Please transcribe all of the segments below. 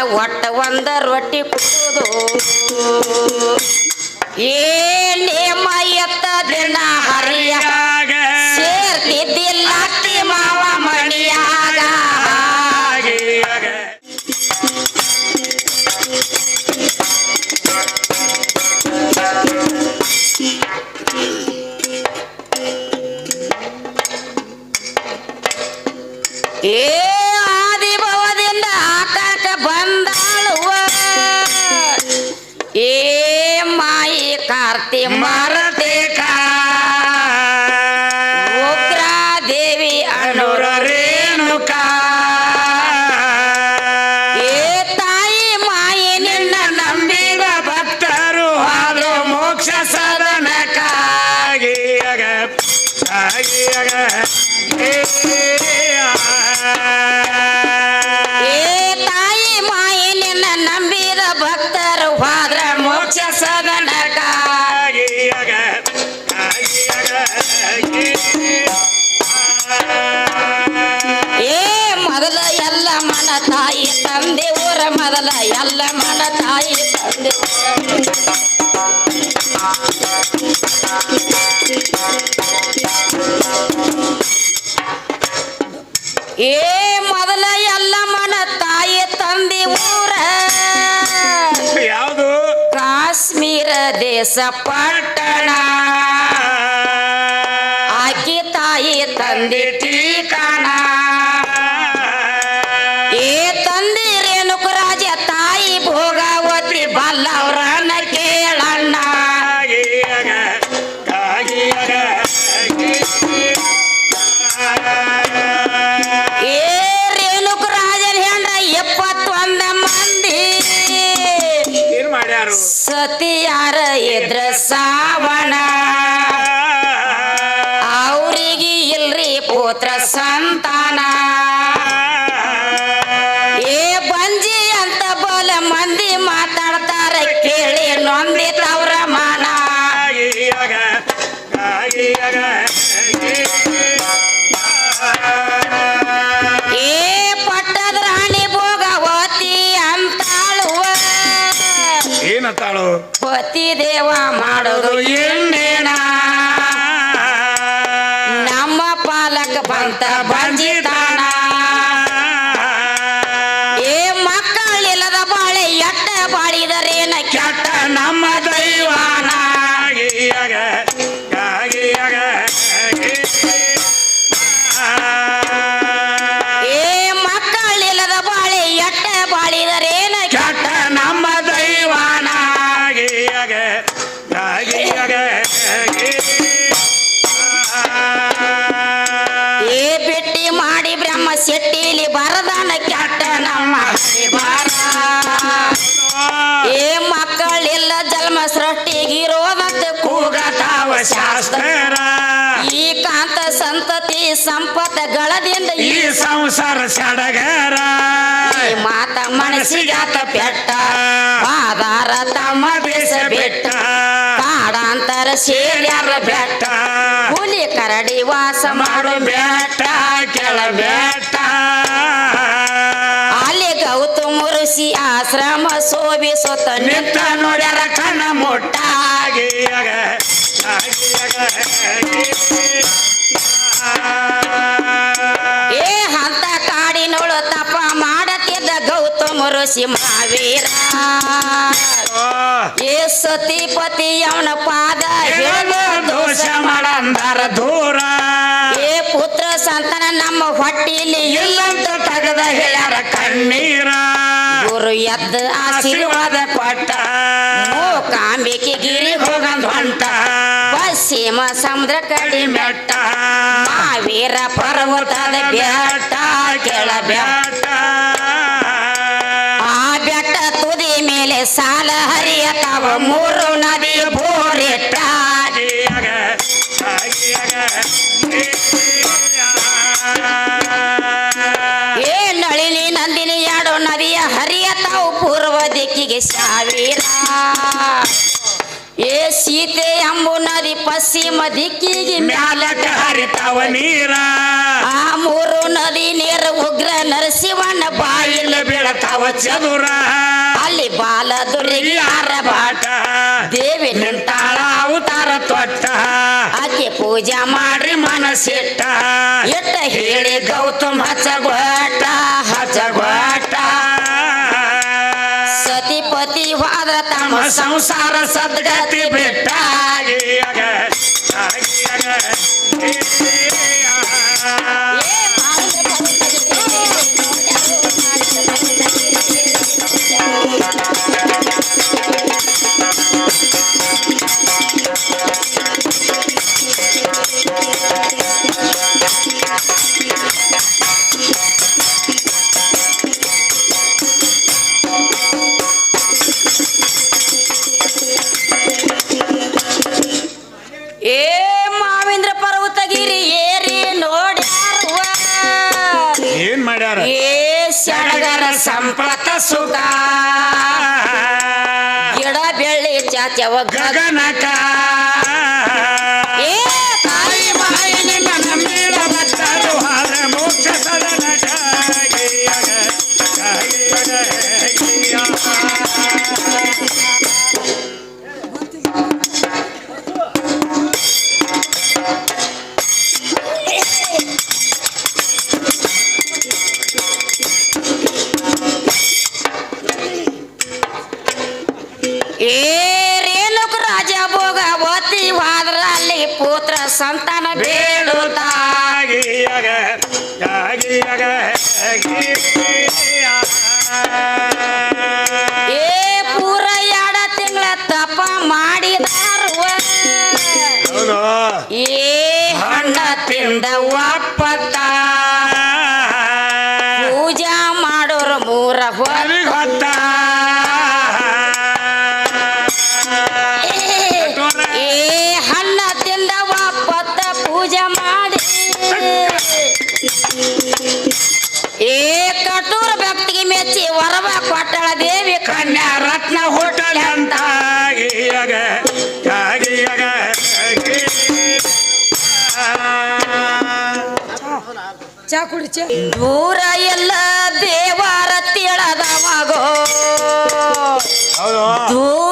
ಒಟ್ಟ ಒಂದ ರೊಟ್ಟಿ ಕುಟ್ಟುವುದು. ಏನೇ ಮೈ ಎತ್ತ ದಿನ ಹರಿಯ ಸೇರ್ತಿದ್ದಿಲ್ಲ ಕಾರ್ತಿ ಮಾರತೆ ಉಗ್ರ ಮೊದಲ ಎಲ್ಲ ಮನ ತಾಯಿ ತಂದೆ ಏ ಮೊದಲ ಎಲ್ಲ ಮನ ತಾಯಿ ತಂದೆ ಊರ ಯಾವುದು ಕಾಶ್ಮೀರ ದೇಶ ಪಟ್ಟಣ ಆಕಿ ತಾಯಿ ತಂದೆ ಶಾಸ್ತ್ರ. ಈ ಕಾಂತ ಸಂತತಿ ಸಂಪತ್ತಗಳದಿಂದ ಈ ಈ ಸಂಸಾರ ಸಡಗರ ಮಾತ ಮನಸ್ಸಿಗಾತ ಪೆಟ್ಟ ಪಾದಾರ ತಮ್ಮ ಬೇಸ ಬೆಟ್ಟ. ಕಾಡಾಂತರ ಸೇರ್ಯಾರ ಬೆಟ್ಟ. ಹುಲಿ ಕರಡಿ ವಾಸ ಮಾಡು ಬೆಟ್ಟ ಕೆಳ ಬೆಟ್ಟ. ಅಲ್ಲಿ ಗೌತಮ ಋಷಿ ಆಶ್ರಮ ಸೋಬಿಸುತ್ತ ನಿಂತ ನೋಡ್ಯಾರ ಕಣ ಮುಟ್ಟ ಏ ಹಂತ ಕಾಡಿನೊಳು ತಪ ಮಾಡತಿದ್ದ ಗೌತಮ ಋಷಿ ಮಾವೀರ ಏ ಸತಿಪತಿ ಅವನ ಪಾದ ದೋಷ ಮಾಡಂದಾರ ದೂರ. ಏ ಪುತ್ರ ಸಂತನ ನಮ್ಮ ಹೊಟ್ಟಿಲಿ ಇಲ್ಲಂತ ತಗದ ಹೇಳ್ಯಾರ ಕಣ್ಣೀರ. ಗುರು ಎದ್ದ ಆಶೀರ್ವಾದ ಪಟ್ಟ. ಕಾಂಬಿಕೆ ಗಿರಿ ಹೋಗಂದ್ ಹೊಂಟ. ಪಶ್ಚಿಮ ಸಮುದ್ರ ಕಡಿ ಬೆಟ್ಟ. ಮಾವೀರ ಪರ್ವತದ ಬೆಟ್ಟ ಕೆಳ ಬೆಟ್ಟ. ಆ ಬೆಟ್ಟ ತುದಿ ಮೇಲೆ ಸಾಲ ಹರಿಯತಾವ ಮೂರು ನದಿ ಬೋರಿಟ್ಟ ಏ ನಳಿನಿ ನಂದಿನಿ ಎರಡು ನದಿಯ ಹರಿಯತಾವು ಪೂರ್ವ ದಿಕ್ಕಿಗೆ ಸಾವಿರ ಏ ಸೀತೆ ಎಂಬು ನದಿ ಪಶ್ಚಿಮ ದಿಕ್ಕಿಗೆ ಮ್ಯಾಲಕ ಹರಿತಾವ ನೀರ. ಆ ಮೂರು ನದಿ ನೀರು ಉಗ್ರ ನರಸಿಂಹನ ಬಾಯಿಲ ಬೀಳತಾವ ತಾವ ಚದುರ. ಅಲ್ಲಿ ಬಾಲದುರ್ಗಿ ಯಾರ ಬಾಟ? ದೇವಿ ನಿಂತಾಳ ಅವತಾರ ತೊಟ್ಟ. ಆಕೆ ಪೂಜಾ ಮಾಡ್ರಿ ಮನಸ್ಸಿಟ್ಟ. ಎಟ್ಟ ಹೇಳಿ ಗೌತಮ್ ಹಚ್ಚಗೊಟ್ಟ ಹಚ್ಚಗೊಟ್ಟ ಸತಿಪತಿ ಹೋದ್ರ ತಮ್ಮ ಸಂಸಾರ ಸದ್ಗತಿ ಬಿಟ್ಟ ಸುಖ ಗಿಡ ಬೆಳ್ಳಿ ಗಗನಕಾ ಗಗನಕ. ಏ ಹಣ್ಣ ತಿಂದ ಒಪ್ಪತ್ತ ಚಾ ಊರ ಎಲ್ಲ ದೇವರ ತಿಳದವಾಗೋ. ದೂರ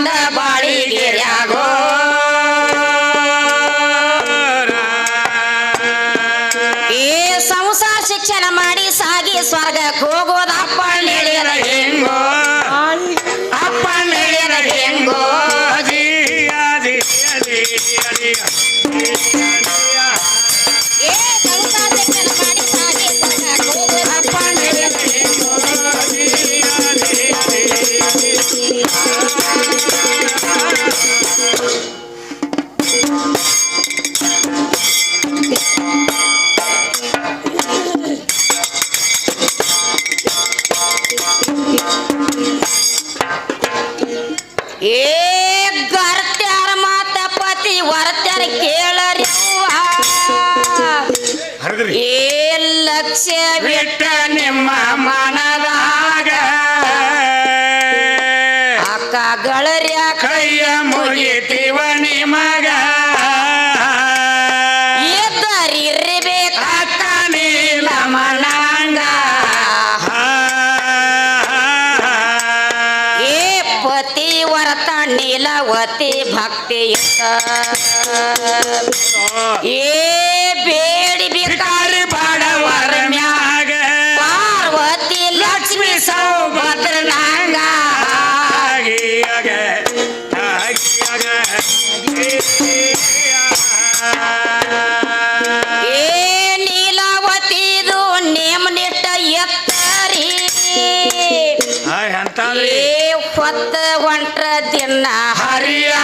ಬಾಳಿಗೆ ಬಾಳಿಗೆರ್ಯಾಗೋ ಏ ಸಂಸಾರ ಶಿಕ್ಷಣ ಮಾಡಿ ಸಾಗಿ ಸ್ವರ್ಗಕ್ಕೆ ಹೋಗೋದಪ್ಪ ಭಕ್ತಿ ಏ ಬೇಡಿ ಬೇಕಾರಿ ಬಾಡವರ ಮ್ಯಾಗ. ಪಾರ್ವತಿ ಲಕ್ಷ್ಮಿ ಸೌಭದ್ರನಾಂಗ ಏ ಹೊತ್ತ ಹೊಂಟ್ರ ದಿನ ಹರಿಯಾಗ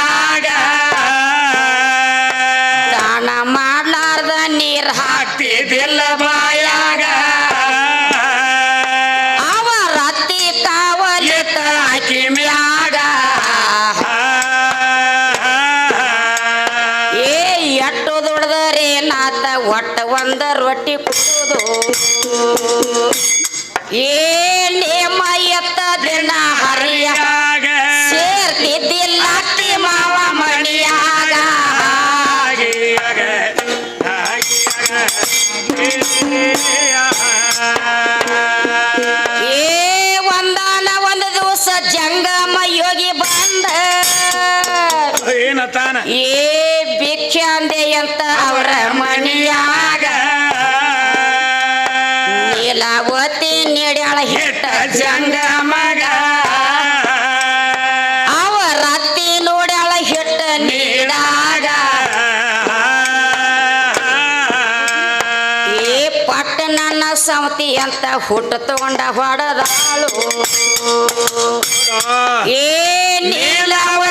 ಏ ಭಿಕ್ಷಾಂದೆ ಅಂತ ಅವರ ಮನೆಯಾಗ? ನೀಲಾವತಿ ನೀಡ್ಯಾಳ ಹಿಟ್ಟ ಜಂಗ ಮಗ. ಅವ ಅತ್ತಿ ನೋಡ್ಯಾಳ ಹಿಟ್ಟ ನೀಡಾಗ. ಏ ಪಟ್ಟ ನನ್ನ ಅಂತ ಹುಟ್ಟು ತಗೊಂಡ ಹೊಡೆದಾಳು. ಏ ನೀಲಾವತಿಯ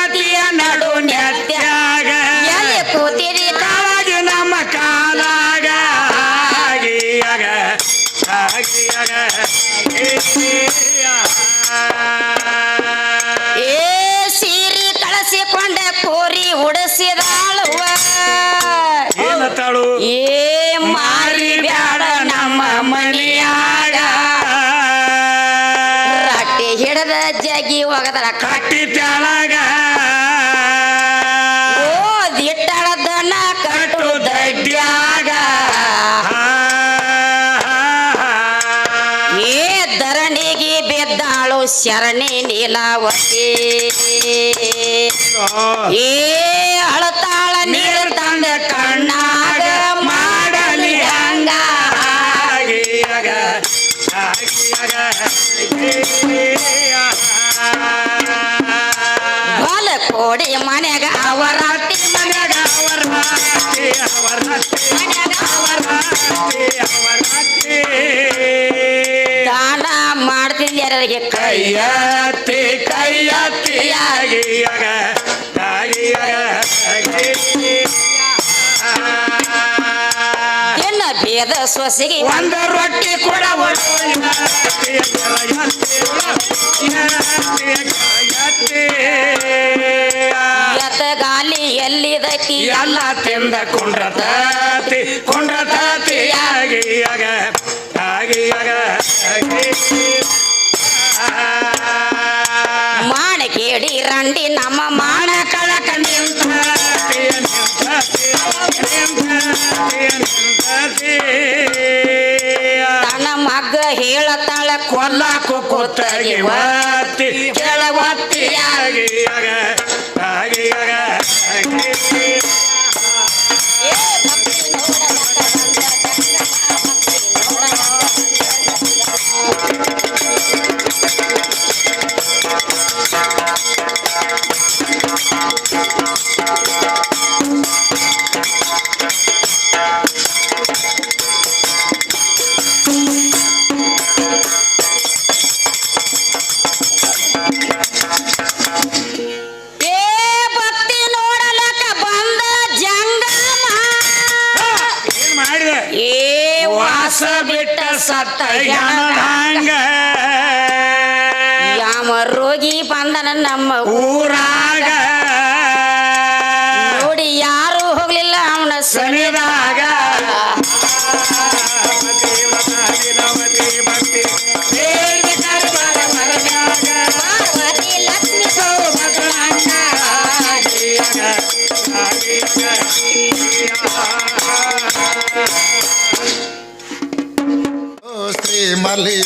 ಹಿಡದ ಹೋಗದಳ ಕಟ್ಟಿ ತಳಗ ಓದಿಟ್ಟಳದನ ಕಟ್ಟು ದಡ್ಯಾಗ ಏ ಧರಣಿಗೆ ಬಿದ್ದಾಳು ಶರಣಿ ನೀಲಾವತಿ. ಏ ಅಳತಾಳ ನೀರು ಹೊಲ ಕೋಡಿ ಮನೆಗ ಅವರ ಮನೆಗ ಅವರ ಅವರ ಅತ್ತಿ, ಅವರ ದಾನ ಕೈಯತ್ತಿ ಕೈಯತ್ತಿ ಆಗಿಯಾಗ ಭೇದ ಸೊಸೆಗೆ ಒಂದು ರೊಟ್ಟಿ ಕೂಡ ಎತ್ತ ಗಾಲಿ ಎಲ್ಲಿದೈತಿ ಎಲ್ಲ ತಿಂದ ಆಗಿ ಆಗ ಆಗಿ ಆಗ ಮಾಣ ಕೇಳಿ ರಂಡಿ ನಮ್ಮ ಕೊಲ್ಲಾಕು ಕೆಲ ಒತ್ತಿ ಕೆಳವತ್ತಿ ಸತ್ತ ಹಂಗ ಯಾವ ರೋಗಿ ಬಂದನ ನಮ್ಮ ಊರಾಗ. ನೋಡಿ ಯಾರು ಹೋಗ್ಲಿಲ್ಲ ಅವನ ಸಣಿದಾಗ পারলে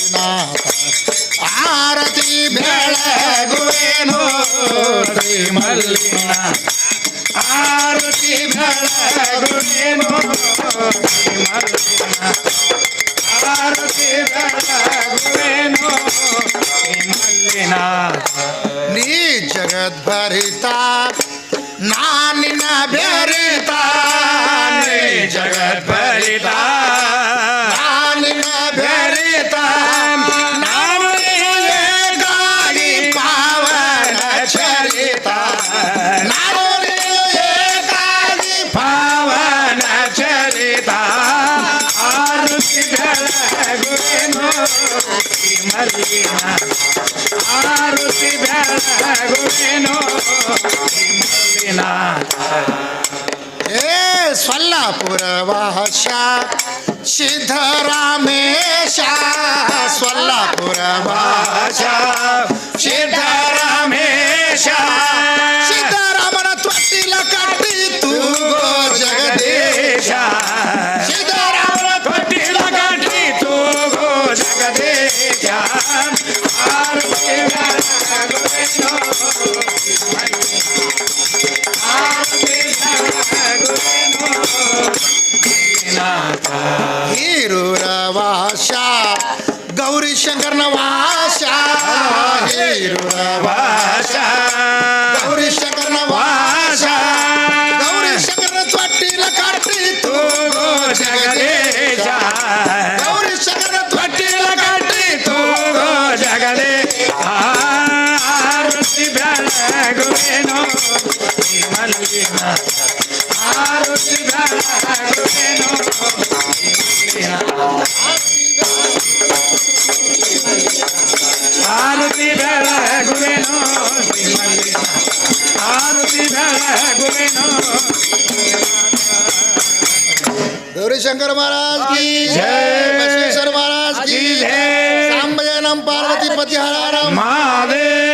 ಏ ಸೊಲ್ಲಾಪುರ ವಾಸ ಸಿದ್ದರಾಮೇಶ ಸೊಲ್ಲಾಪುರ आरती आरती आरती गौरी शंकर महाराज की जय महाराज की जय। नम पार्वती पति हरा राम। महादेव।